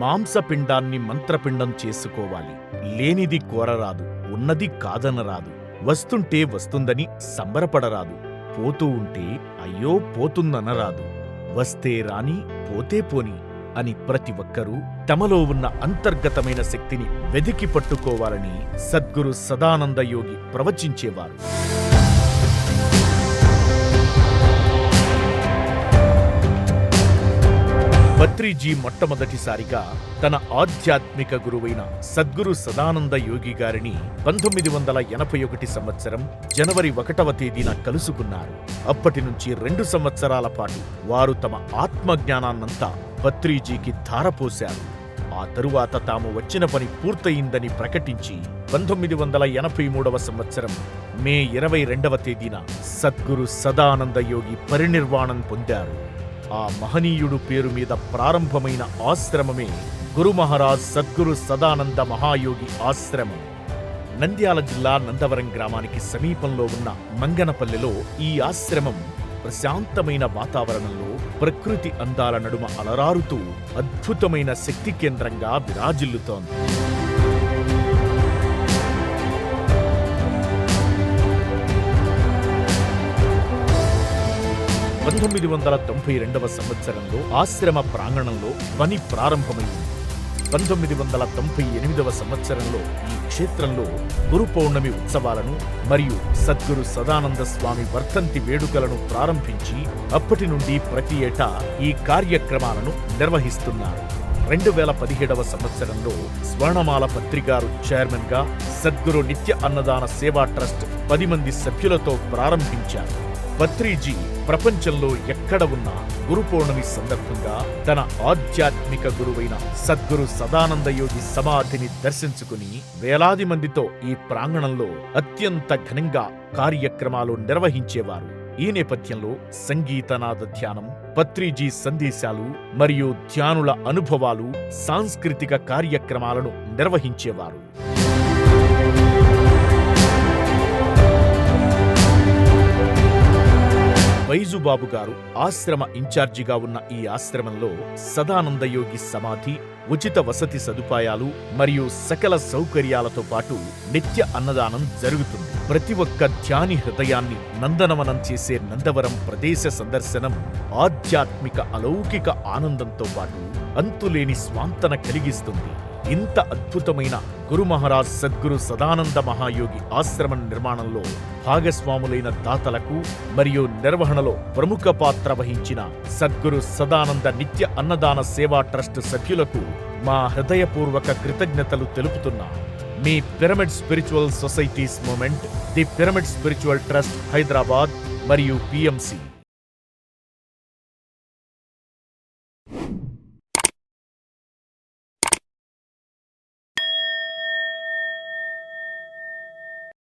మాంసపిండాన్ని మంత్రపిండం చేసుకోవాలి. లేనిది కోరరాదు ఉన్నది కాదనరాదు. వస్తుంటే వస్తుందని సంబరపడరాదు. పోతూ ఉంటే అయ్యో పోతుందనరాదు. వస్తే రాని పోతే పోని అని ప్రతి ఒక్కరూ తమలో ఉన్న అంతర్గతమైన శక్తిని వెదికి పట్టుకోవాలని సద్గురు సదానంద యోగి ప్రవచించేవారు. బత్రీజీ మొట్టమొదటిసారిగా తన ఆధ్యాత్మిక గురువైన సద్గురు సదానంద యోగి గారిని పంతొమ్మిది వందల ఎనభై ఒకటి సంవత్సరం జనవరి ఒకటవ తేదీన కలుసుకున్నారు. అప్పటి నుంచి రెండు సంవత్సరాల పాటు వారు తమ ఆత్మజ్ఞానాన్నంతా భత్రీజీకి ధారపోశారు. ఆ తరువాత తాము వచ్చిన పని పూర్తయిందని ప్రకటించి పంతొమ్మిది వందల ఎనభై మూడవ సంవత్సరం మే ఇరవై రెండవ తేదీన సద్గురు సదానంద యోగి పరినిర్వాణం పొందారు. ఆ మహనీయుడు పేరు మీద ప్రారంభమైన ఆశ్రమమే గురు మహారాజ్ సద్గురు సదానంద మహాయోగి ఆశ్రమం. నంద్యాల జిల్లా నందవరం గ్రామానికి సమీపంలో ఉన్న మంగనపల్లెలో ఈ ఆశ్రమం ప్రశాంతమైన వాతావరణంలో ప్రకృతి అందాల నడుమ అలరారుతూ అద్భుతమైన శక్తి కేంద్రంగా విరాజిల్లుతోంది. పంతొమ్మిది వందల తొంభై రెండవ సంవత్సరంలో ఆశ్రమ ప్రాంగణంలో ధ్వని ప్రారంభమైంది. పంతొమ్మిది వందల తొంభై ఎనిమిదవ సంవత్సరంలో ఈ క్షేత్రంలో గురు పౌర్ణమి ఉత్సవాలను మరియు సద్గురు సదానంద స్వామి వర్ధంతి వేడుకలను ప్రారంభించి అప్పటి నుండి ప్రతి ఏటా ఈ కార్యక్రమాలను నిర్వహిస్తున్నారు. రెండు వేల పదిహేడవ సంవత్సరంలో స్వర్ణమాల పత్రికారు చైర్మన్గా సద్గురు నిత్య అన్నదాన సేవా ట్రస్ట్ పది మంది సభ్యులతో ప్రారంభించారు. బత్రీజీ ప్రపంచంలో ఎక్కడ ఉన్నా గురు పౌర్ణమి సందర్భంగా తన ఆధ్యాత్మిక గురువైన సద్గురు సదానంద యోగి సమాధిని దర్శించుకుని వేలాది మందితో ఈ ప్రాంగణంలో అత్యంత ఘనంగా కార్యక్రమాలు నిర్వహించేవారు. ఈ నేపథ్యంలో సంగీతనాద ధ్యానం పత్రిజీ సందేశాలు మరియు ధ్యానుల అనుభవాలు సాంస్కృతిక కార్యక్రమాలను నిర్వహించేవారు. బైజుబాబు గారు ఆశ్రమ ఇన్ఛార్జిగా ఉన్న ఈ ఆశ్రమంలో సదానందయోగి సమాధి ఉచిత వసతి సదుపాయాలు మరియు సకల సౌకర్యాలతో పాటు నిత్య అన్నదానం జరుగుతుంది. ప్రతి ఒక్క ధ్యాని హృదయాన్ని నందనవనం చేసే నందవరం ప్రదేశ సందర్శనం ఆధ్యాత్మిక అలౌకిక ఆనందంతో పాటు అంతులేని స్వాంతన కలిగిస్తుంది. ఇంత అద్భుతమైన గురు మహారాజ్ సద్గురు సదానంద మహాయోగి ఆశ్రమం నిర్మాణంలో భాగస్వాములైన దాతలకు మరియు నిర్వహణలో ప్రముఖ పాత్ర వహించిన సద్గురు సదానంద నిత్య అన్నదాన సేవా ట్రస్ట్ సభ్యులకు మా హృదయపూర్వక కృతజ్ఞతలు తెలుపుతున్నా. మీ pyramid spiritual societies movement the pyramid spiritual trust Hyderabad మరియు పిఎంసి.